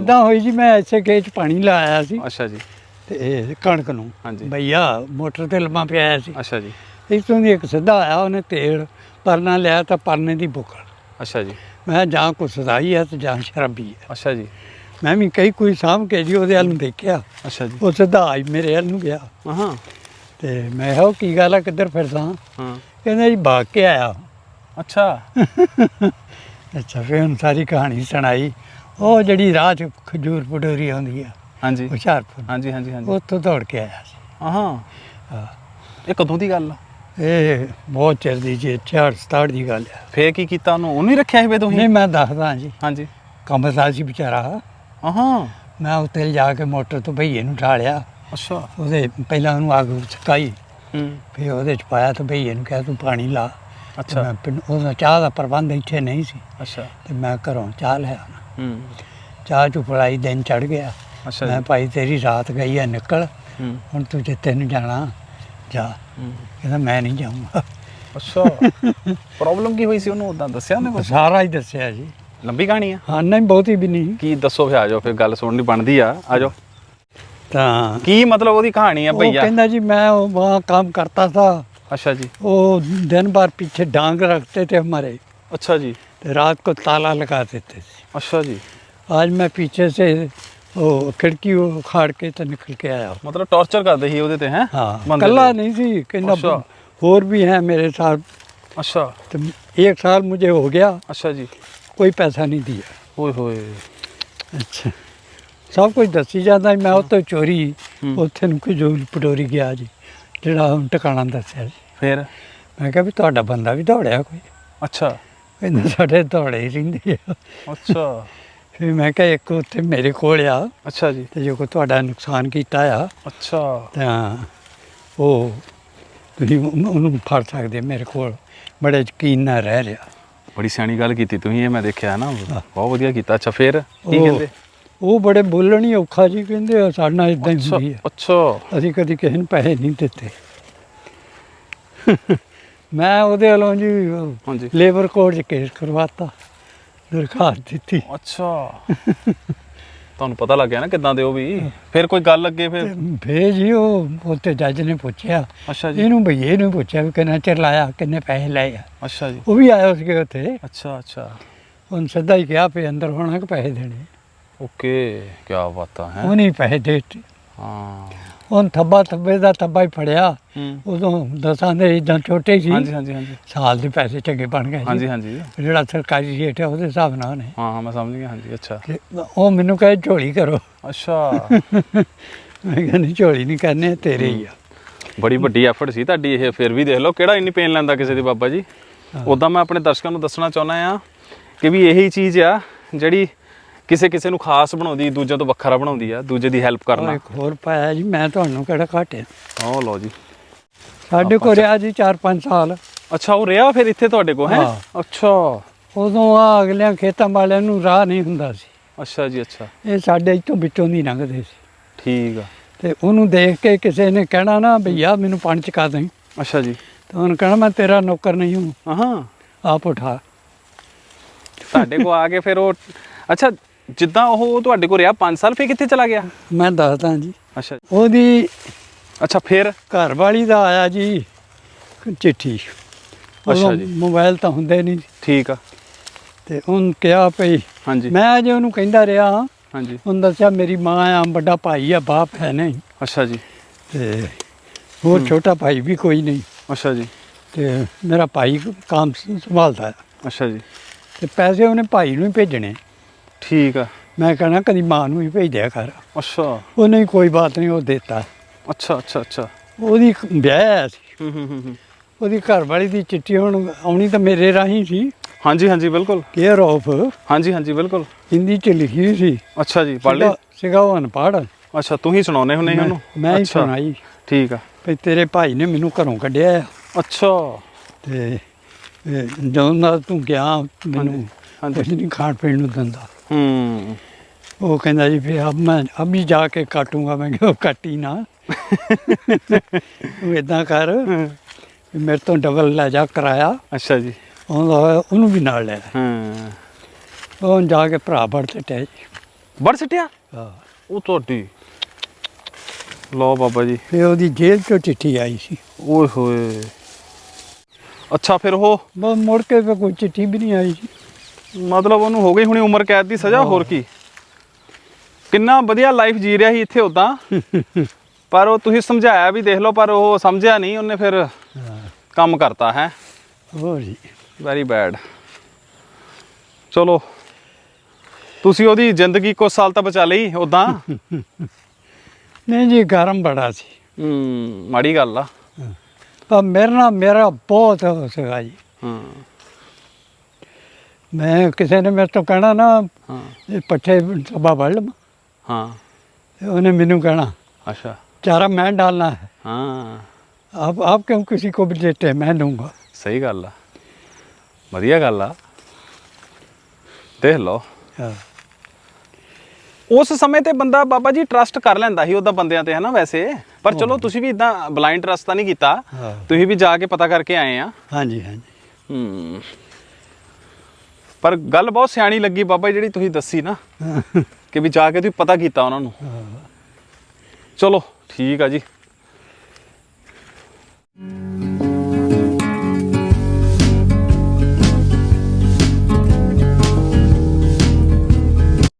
ਇਦਾਂ ਹੋਈ ਜੀ ਮੈਂ ਐਸੇ ਖੇਤ 'ਚ ਪਾਣੀ ਲਾਇਆ ਸੀ। ਅੱਛਾ ਜੀ। ਤੇ ਕਣਕ ਨੂੰ ਹਾਂਜੀ। ਭਈਆ ਮੋਟਰ ਤੇ ਲੰਮਾ ਪਿਆ ਸੀ। ਅੱਛਾ ਜੀ। ਇਤੋਂ ਦੀ ਇੱਕ ਸਿੱਧਾ ਆਇਆ ਉਹਨੇ ਤੇਲ ਪਰਨਾ ਲਿਆ ਤਾਂ ਪਰਨੇ ਦੀ ਬੁੱਕਲ ਅੱਛਾ ਜੀ। ਮੈਂ ਕਿਹਾ ਜਾਂ ਕੋਈ ਸਦਾਈ ਹੈ ਤੇ ਜਾਂ ਸ਼ਰਾਬੀ ਹੈ। ਅੱਛਾ ਜੀ। ਮੈਂ ਵੀ ਕਈ ਕੋਈ ਸਾਂਭ ਕੇ ਜੀ ਉਹਦੇ ਵੱਲ ਨੂੰ ਦੇਖਿਆ। ਅੱਛਾ ਜੀ। ਉਹ ਸਿੱਧਾ ਆਈ ਮੇਰੇ ਵੱਲ ਨੂੰ ਗਿਆ। ਹਾਂ। ਤੇ ਮੈਂ ਕਿਹਾ ਉਹ ਕੀ ਗੱਲ ਆ ਕਿੱਧਰ ਫਿਰਦਾ? ਹਾਂ। ਕਹਿੰਦਾ ਜੀ ਭਾਗ ਕੇ ਆਇਆ। ਅੱਛਾ। ਅੱਛਾ ਫਿਰ ਉਹਨੂੰ ਸਾਰੀ ਕਹਾਣੀ ਸੁਣਾਈ। ਉਹ ਜਿਹੜੀ ਰਾਹ 'ਚ ਖਜੂਰ ਪਟੋਰੀ ਆਉਂਦੀ ਆ ਹਾਂਜੀ। ਹੁਸ਼ਿਆਰਪੁਰ। ਹਾਂਜੀ ਹਾਂਜੀ ਹਾਂਜੀ। ਉੱਥੋਂ ਦੌੜ ਕੇ ਆਇਆ ਸੀ। ਹਾਂ ਹਾਂ। ਇਹ ਕਦੋਂ ਦੀ ਗੱਲ ਆ? ਇਹ ਬਹੁਤ ਚਿਰ ਦੀ ਜੀ 66 67 ਦੀ ਗੱਲ ਆ। ਫੇਰ ਕੀ ਕੀਤਾ ਉਹਨੂੰ? ਉਹਨੂੰ ਹੀ ਰੱਖਿਆ ਸੀ ਵੇ ਤੁਸੀਂ? ਨਹੀਂ ਮੈਂ ਦੱਸਦਾ ਜੀ। ਹਾਂਜੀ। ਕੰਮਸਾਰ ਸੀ ਵਿਚਾਰਾ। ਹਾਂ ਮੈਂ ਉੱਤੇ ਜਾ ਕੇ ਮੋਟਰ ਤੋਂ ਭਈਏ ਨੂੰ ਠਾਲਿਆ। ਅੱਛਾ। ਉਹਦੇ ਪਹਿਲਾਂ ਉਹਨੂੰ ਅੱਗ ਛਕਾਈ ਹੂੰ। ਫਿਰ ਉਹਦੇ ਚ ਪਾਇਆ ਤੇ ਭਈਏ ਨੂੰ ਕਿਹਾ ਤੂੰ ਪਾਣੀ ਲਾ। ਅੱਛਾ। ਮੈਂ ਉਹਦਾ ਚਾਹ ਦਾ ਪ੍ਰਬੰਧ ਇੱਥੇ ਨਹੀਂ ਸੀ। ਅੱਛਾ। ਤੇ ਮੈਂ ਘਰੋਂ ਚਾਹ ਲੈ ਆਉਣਾ। ਹੂੰ। ਚਾਹ ਚ ਫੜਾਈ ਦਿਨ ਚੜ ਗਿਆ। ਮੈਂ ਭਾਈ ਤੇਰੀ ਰਾਤ ਗਈ ਹੈ ਨਿਕਲ। ਹੁਣ ਤੂੰ ਜਿੱਤੇ ਨੂੰ ਜਾਣਾ ਜਾ। ਕਹਿੰਦਾ ਮੈਂ ਨਹੀਂ ਜਾਊਂਗਾ। ਅੱਛਾ। ਪ੍ਰੋਬਲਮ ਕੀ ਹੋਈ ਸੀ ਉਹਨੂੰ? ਉਦਾਂ ਦੱਸਿਆ ਨੇ ਕੁਝ ਸਾਰਾ ਹੀ ਦੱਸਿਆ ਜੀ। ਲੰਬੀ ਕਹਾਣੀ ਆ। ਹਾਂ ਨਹੀਂ ਬਹੁਤੀ ਵੀ ਨਹੀਂ। ਕੀ ਦੱਸੋ ਫਿਰ ਆ ਜਾਓ ਫਿਰ ਗੱਲ ਸੁਣਨੀ ਬਣਦੀ ਆ। ਆ ਜਾਓ ਤਾਂ ਕੀ ਮਤਲਬ ਉਹਦੀ ਕਹਾਣੀ ਆ ਭਈਆ? ਉਹ ਕਹਿੰਦਾ ਜੀ ਮੈਂ ਉਹ ਕੰਮ ਕਰਤਾ ਥਾ। ਅੱਛਾ ਜੀ। ਉਹ ਦਿਨ ਬਾਰ ਪਿੱਛੇ ਡਾਂਗ ਰੱਖਤੇ ਤੇ ਹਮਾਰੇ ਅੱਛਾ ਜੀ तो रात को ताला लगा देते थे ਅੱਛਾ ਜੀ आज मैं पीछे से वो खिड़की उखाड़ के तो निकल के आया हूँ। ਮਤਲਬ ਟੌਰਚਰ ਕਰਦੇ ਸੀ ਉਹਦੇ ਤੇ ਹੈ हाँ कल्ला नहीं थी कहना अच्छा। और भी हैं मेरे साथ ਅੱਛਾ तो एक साल मुझे हो गया ਅੱਛਾ ਜੀ कोई पैसा नहीं दिया ਓਏ ਹੋਏ अच्छा सब कुछ दसी ਜਾਂਦਾ ਸੀ, ਮੈਂ ਉੱਥੇ ਚੋਰੀ ਹੂੰ। ਉੱਥੇ ਨੂੰ ਕੋਈ ਜੋ ਪਟੋਰੀ ਗਿਆ ਜੀ ਜਿਹੜਾ ਹੁਣ ਟਿਕਾਣਾ ਦੱਸਿਆ ਜੀ ਫਿਰ ਮੈਂ ਕਿਹਾ ਵੀ ਤੁਹਾਡਾ ਬੰਦਾ ਵੀ ਦੌੜਿਆ ਕੋਈ ਅੱਛਾ ਕਹਿੰਦੇ ਸਾਡੇ ਦੌੜੇ ਹੀ ਰਹਿੰਦੇ ਆ। ਅੱਛਾ। ਫਿਰ ਮੈਂ ਕਿਹਾ ਇੱਕ ਉੱਥੇ ਮੇਰੇ ਕੋਲ ਆ। ਅੱਛਾ ਜੀ। ਤੇ ਜੋ ਕੋ ਤੁਹਾਡਾ ਨੁਕਸਾਨ ਕੀਤਾ ਆ ਅੱਛਾ। ਤਾਂ ਉਹ ਤੁਸੀਂ ਉਹਨੂੰ ਫੜ ਸਕਦੇ ਮੇਰੇ ਕੋਲ। ਬੜੇ ਯਕੀਨ ਨਾਲ ਰਹਿ ਰਿਹਾ। ਬੜੀ ਸਿਆਣੀ ਗੱਲ ਕੀਤੀ ਤੁਸੀਂ ਇਹ ਮੈਂ ਦੇਖਿਆ ਨਾ। ਬਹੁਤ ਵਧੀਆ ਕੀਤਾ। ਅੱਛਾ ਫਿਰ ਕੀ ਉਹ- ਕਹਿੰਦੇ? ਉਹ ਬੜੇ ਬੋਲਣ ਹੀ ਔਖਾ ਜੀ ਕਹਿੰਦੇ ਆ, ਸਾਡੇ ਨਾਲ ਇਦਾਂ ਹੀ ਅੱਛਾ ਹੁੰਦੀ ਆ। ਅੱਛਾ। ਅਸੀਂ ਕਦੀ ਕਿਸੇ ਨੂੰ ਪੈਸੇ ਨਹੀਂ ਦਿੱਤੇ। ਮੈਂ ਉਹਦੇ ਵੱਲੋਂ ਜੀ ਹਾਂਜੀ। ਲੇਬਰ ਕੋਰਟ 'ਚ ਕੇਸ ਕਰਵਾਤਾ ਦਰਖਾਸਤ ਦਿੱਤੀ। ਅੱਛਾ। ਤੁਹਾਨੂੰ ਪਤਾ ਲੱਗ ਗਿਆ ਨਾ ਕਿੱਦਾਂ ਦੇ ਉਹ ਵੀ? ਫਿਰ ਕੋਈ ਗੱਲ ਅੱਗੇ ਫਿਰ? ਫੇਰ ਜੀ ਉਹ ਉੱਥੇ ਜੱਜ ਨੇ ਪੁੱਛਿਆ। ਅੱਛਾ ਜੀ। ਇਹਨੂੰ ਭਈਏ ਨੂੰ ਪੁੱਛਿਆ ਵੀ ਕਿੰਨਾ ਚਿਰ ਲਾਇਆ ਕਿੰਨੇ ਪੈਸੇ ਲਏ ਆ। ਅੱਛਾ ਜੀ। ਉਹ ਵੀ ਆਇਆ ਸੀਗੇ ਉੱਥੇ। ਅੱਛਾ ਅੱਛਾ। ਉਹਨ ਸਿੱਧਾ ਹੀ ਕਿਹਾ ਵੀ ਅੰਦਰ ਹੋਣਾ ਕਿ ਪੈਸੇ ਦੇਣੇ। ਓਕੇ ਕੀ ਬਾਤ ਹੈ। ਉਹਨੇ ਹੀ ਪੈਸੇ ਦੇ ਦਿੱਤੇ। ਹਾਂ। ਉਹਨ ਥੱਬਾ ਥੱਬੇ ਦਾ ਥੱਬਾ ਹੀ ਫੜਿਆ। ਹੂੰ। ਉਦੋਂ ਦਸਾਂ ਦੇ ਇਦਾਂ ਛੋਟੇ ਸੀ। ਹਾਂਜੀ ਹਾਂਜੀ ਹਾਂਜੀ। ਸਾਲ ਦੇ ਪੈਸੇ ਚੰਗੇ ਬਣ ਗਏ। ਹਾਂਜੀ ਹਾਂਜੀ। ਜਿਹੜਾ ਸਰਕਾਰੀ ਰੇਟ ਹੈ ਉਹਦੇ ਹਿਸਾਬ ਨਾਲ ਉਹਨੇ ਹਾਂ ਹਾਂ ਮੈਂ ਸਮਝ ਗਿਆ। ਹਾਂਜੀ ਅੱਛਾ। ਤੇ ਉਹ ਮੈਨੂੰ ਕਹੇ ਝੋਲੀ ਕਰੋ। ਅੱਛਾ। ਮੈਂ ਕਿਹਾ ਨਹੀਂ ਝੋਲੀ ਨਹੀਂ ਕਰਨੇ ਤੇਰੇ ਹੀ ਆ। ਬੜੀ ਵੱਡੀ ਐਫਰਟ ਸੀ ਤੁਹਾਡੀ ਇਹ। ਫਿਰ ਵੀ ਦੇਖ ਲਓ ਕਿਹੜਾ ਇੰਨੀ ਪੇਨ ਲੈਂਦਾ ਕਿਸੇ ਦੀ ਬਾਬਾ ਜੀ? ਉਦਾਂ ਮੈਂ ਆਪਣੇ ਦਰਸ਼ਕਾਂ ਨੂੰ ਦੱਸਣਾ ਚਾਹੁੰਦਾ ਆ ਕਿ ਵੀ ਇਹੀ ਚੀਜ਼ ਆ ਜਿਹੜੀ ਕਿਸੇ ਕਿਸੇ ਨੂੰ ਖਾਸ ਬਣਾਉਂਦੀ ਦੂਜੇ ਤੋਂ ਵੱਖਰਾ ਬਣਾਉਂਦੀ ਆ ਦੂਜੇ ਦੀ ਹੈਲਪ ਕਰਨਾ। ਇੱਕ ਹੋਰ ਪਾਇਆ ਜੀ ਮੈਂ ਤੁਹਾਨੂੰ ਕਿਹੜਾ ਘਾਟੇ ਆਹ ਲਓ ਜੀ। ਸਾਡੇ ਕੋਲ ਰਿਹਾ ਜੀ 4-5 ਸਾਲ। ਅੱਛਾ ਉਹ ਰਿਹਾ ਫਿਰ ਇੱਥੇ ਤੁਹਾਡੇ ਕੋਲ ਹੈ? ਹਾਂ। ਅੱਛਾ। ਉਦੋਂ ਆ ਅਗਲਿਆਂ ਖੇਤਾਂ ਵਾਲਿਆਂ ਨੂੰ ਰਾਹ ਨਹੀਂ ਹੁੰਦਾ ਸੀ। ਅੱਛਾ ਜੀ ਅੱਛਾ। ਇਹ ਸਾਡੇ ਇੱਥੋਂ ਵਿੱਚੋਂ ਦੀ ਲੰਘਦੇ ਸੀ। ਠੀਕ ਆ। ਤੇ ਉਹਨੂੰ ਦੇਖ ਕੇ ਕਿਸੇ ਨੇ ਕਹਿਣਾ ਨਾ ਭਈਆ ਮੈਨੂੰ ਪਾਣੀ ਚਕਾ ਦੇਂ ਅੱਛਾ ਜੀ। ਤਾਂ ਉਹਨੇ ਕਹਿਣਾ ਮੈਂ ਤੇਰਾ ਨੌਕਰ ਨਹੀਂ ਹੂੰ। ਹਾਂ। ਆਪ ਉਠਾ। ਤੁਹਾਡੇ ਕੋਲ ਆ ਕੇ ਫਿਰ ਉਹ ਅੱਛਾ ਜਿੱਦਾਂ ਉਹ ਤੁਹਾਡੇ ਕੋਲ ਰਿਹਾ 5 ਸਾਲ ਫਿਰ ਕਿੱਥੇ ਚਲਾ ਗਿਆ? ਮੈਂ ਦੱਸਦਾ ਜੀ। ਅੱਛਾ ਉਹਦੀ ਅੱਛਾ ਫਿਰ? ਘਰ ਵਾਲੀ ਦਾ ਆਇਆ ਜੀ ਚਿੱਠੀ। ਅੱਛਾ ਜੀ। ਮੋਬਾਈਲ ਤਾਂ ਹੁੰਦੇ ਨਹੀਂ। ਠੀਕ ਆ। ਤੇ ਉਹਨ ਕਿਹਾ ਭਈ ਹਾਂਜੀ। ਮੈਂ ਅਜੇ ਉਹਨੂੰ ਕਹਿੰਦਾ ਰਿਹਾ ਹਾਂਜੀ। ਉਹਨੂੰ ਦੱਸਿਆ ਮੇਰੀ ਮਾਂ ਆ ਵੱਡਾ ਭਾਈ ਆ ਬਾਪ ਹੈ ਨਹੀਂ। ਅੱਛਾ ਜੀ। ਤੇ ਹੋਰ ਛੋਟਾ ਭਾਈ ਵੀ ਕੋਈ ਨਹੀਂ। ਅੱਛਾ ਜੀ। ਤੇ ਮੇਰਾ ਭਾਈ ਕੰਮ ਸੰਭਾਲਦਾ ਹੈ ਅੱਛਾ ਜੀ। ਤੇ ਪੈਸੇ ਉਹਨੇ ਭਾਈ ਨੂੰ ਹੀ ਭੇਜਣੇ। ਠੀਕ ਆ। ਮੈਂ ਕਹਣਾ ਕਦੀ ਮਾਂ ਨੂੰ ਹੀ ਭੇਜ ਦਿਆ ਕਰ। ਅੱਛਾ। ਉਹਨੇ ਕੋਈ ਬਾਤ ਨਹੀਂ ਉਹ ਦਿੱਤਾ। ਅੱਛਾ ਅੱਛਾ ਅੱਛਾ। ਉਹਦੀ ਵਿਆਹ ਸੀ। ਹੂੰ ਹੂੰ ਹੂੰ ਹੂੰ। ਉਹਦੀ ਘਰ ਵਾਲੀ ਦੀ ਚਿੱਠੀ ਹੁਣ ਆਉਣੀ ਤਾਂ ਮੇਰੇ ਰਾਹੀਂ ਸੀ। ਹਾਂਜੀ ਹਾਂਜੀ ਬਿਲਕੁਲ। ਕੇਅਰ ਆਫ ਹਾਂਜੀ ਹਾਂਜੀ ਬਿਲਕੁਲ। ਹਿੰਦੀ ਚ ਲਿਖੀ ਸੀ। ਅੱਛਾ ਜੀ ਪੜ੍ਹ ਲਈ? ਸੀਗਾ- ਉਹ ਅਨਪੜ੍ਹ ਅੱਛਾ ਤੂੰ ਹੀ ਸੁਣਾਉਨੇ ਹੁੰਨੇ ਉਹਨੂੰ? ਮੈਂ ਹੀ ਸੁਣਾਈ। ਠੀਕ ਆ। ਵੀ ਤੇਰੇ ਭਾਈ ਨੇ ਮੈਨੂੰ ਘਰੋਂ ਕੱਢਿਆ ਅੱਛਾ। ਤੇ ਜਦੋਂ ਦਾ ਤੂੰ ਗਿਆ ਮੈਨੂੰ ਹਾਂਜੀ। ਕੁਝ ਨਹੀਂ ਖਾਣ ਪੀਣ ਨੂੰ ਦਿੰਦਾ। ਹੂੰ। ਉਹ ਕਹਿੰਦਾ ਜੀ ਫਿਰ ਅਬ ਮੈਂ ਅਭੀ ਜਾ ਕੇ ਕਾਟੂੰਗਾ। ਮੈਂ ਕਿਹਾ ਕੱਟੀ ਨਾ। ਤੂੰ ਇਦਾਂ ਕਰ। ਵੀ ਮੇਰੇ ਤੋਂ ਡਬਲ ਲੈ ਜਾ ਕਰਾਇਆ। ਅੱਛਾ ਜੀ। ਉਹਦਾ ਉਹਨੂੰ ਵੀ ਨਾਲ ਲੈ ਲੈ। ਹਾਂ। ਉਹ ਜਾ ਕੇ ਭਰਾ ਬੜ ਤੇ ਟੈ ਵੜ ਸਿੱਟਿਆ? ਹਾਂ। ਉਹ ਤੁਹਾਡੀ। ਲਓ ਬਾਬਾ ਜੀ। ਫਿਰ ਉਹਦੀ ਜੇਲ੍ਹ ਤੋਂ ਚਿੱਠੀ ਆਈ ਸੀ। ਓਏ ਹੋਏ। ਅੱਛਾ ਫਿਰ ਉਹ? ਮੁੜ ਕੇ ਕੋਈ ਚਿੱਠੀ ਵੀ ਨਹੀਂ ਆਈ ਸੀ ਮਤਲਬ ਉਹਨੂੰ ਹੋ ਗਈ ਹੁਣੀ ਉਮਰ ਕੈਦ ਦੀ ਸਜ਼ਾ ਹੋਰ ਕੀ। ਕਿੰਨਾ ਵਧੀਆ ਲਾਈਫ ਜੀ ਰਿਹਾ ਸੀ ਇੱਥੇ ਉਦਾਂ ਪਰ ਉਹ ਤੁਸੀਂ ਸਮਝਾਇਆ ਵੀ ਦੇਖ ਲਓ ਪਰ ਉਹ ਸਮਝਿਆ ਨਹੀਂ ਉਹਨੇ ਫਿਰ ਕੰਮ ਕਰਤਾ ਹੈ। ਹੋਰ ਜੀ। ਵੈਰੀ ਬੈਡ ਚਲੋ ਤੁਸੀਂ ਉਹਦੀ ਜ਼ਿੰਦਗੀ ਕੁਝ ਸਾਲ ਤਾਂ ਬਚਾ ਲਈ ਉਦਾਂ ਨਹੀਂ ਜੀ ਗਰਮ ਬੜਾ ਸੀ। ਹੂੰ ਮਾੜੀ ਗੱਲ ਆ। ਪਰ ਮੇਰੇ ਨਾਲ ਮੇਰਾ ਬਹੁਤ ਹੋ ਸੀਗਾ ਜੀ। ਹਾਂ। ਮੈਂ ਕਿਸੇ ਨੇ ਮੇਰੇ ਤੋਂ ਕਹਿਣਾ ਨਾ ਹਾਂ ਇਹ ਪੱਠੇ ਸਭਾ ਵੜ ਲਵਾਂ ਹਾਂ ਤੇ ਉਹਨੇ ਮੈਨੂੰ ਕਹਿਣਾ ਅੱਛਾ चारा मैं डालना है ਹਾਂ आप आप क्यों किसी को भी देते हैं मैं दूंगा ਸਹੀ ਗੱਲ ਆ ਵਧੀਆ ਗੱਲ ਆ ਦੇਖ ਲਓ हाँ ਉਸ ਸਮੇਂ ਤੇ ਬੰਦਾ ਬਾਬਾ ਜੀ ਟਰਸਟ ਕਰ ਲੈਂਦਾ ਸੀ ਉਹਦਾ ਬੰਦਿਆਂ ਤੇ ਹਨਾ ਵੈਸੇ ਪਰ ਚਲੋ ਤੁਸੀਂ ਵੀ ਇਦਾਂ ਬਲਾਈਂਡ ਟਰਸਟ ਤਾਂ ਨਹੀਂ ਕੀਤਾ ਹਾਂ। ਤੁਸੀਂ ਵੀ ਜਾ ਕੇ ਪਤਾ ਕਰਕੇ ਆਏ ਆ हाँ जी हाँ जी ਹੂੰ ਪਰ ਗੱਲ ਬਹੁਤ ਸਿਆਣੀ ਲੱਗੀ ਬਾਬਾ ਜਿਹੜੀ ਤੁਸੀਂ ਦੱਸੀ ਨਾ ਕਿ ਵੀ ਜਾ ਕੇ ਤੁਸੀਂ ਪਤਾ ਕੀਤਾ ਉਹਨਾਂ ਨੂੰ। ਚਲੋ ਠੀਕ ਆ ਜੀ।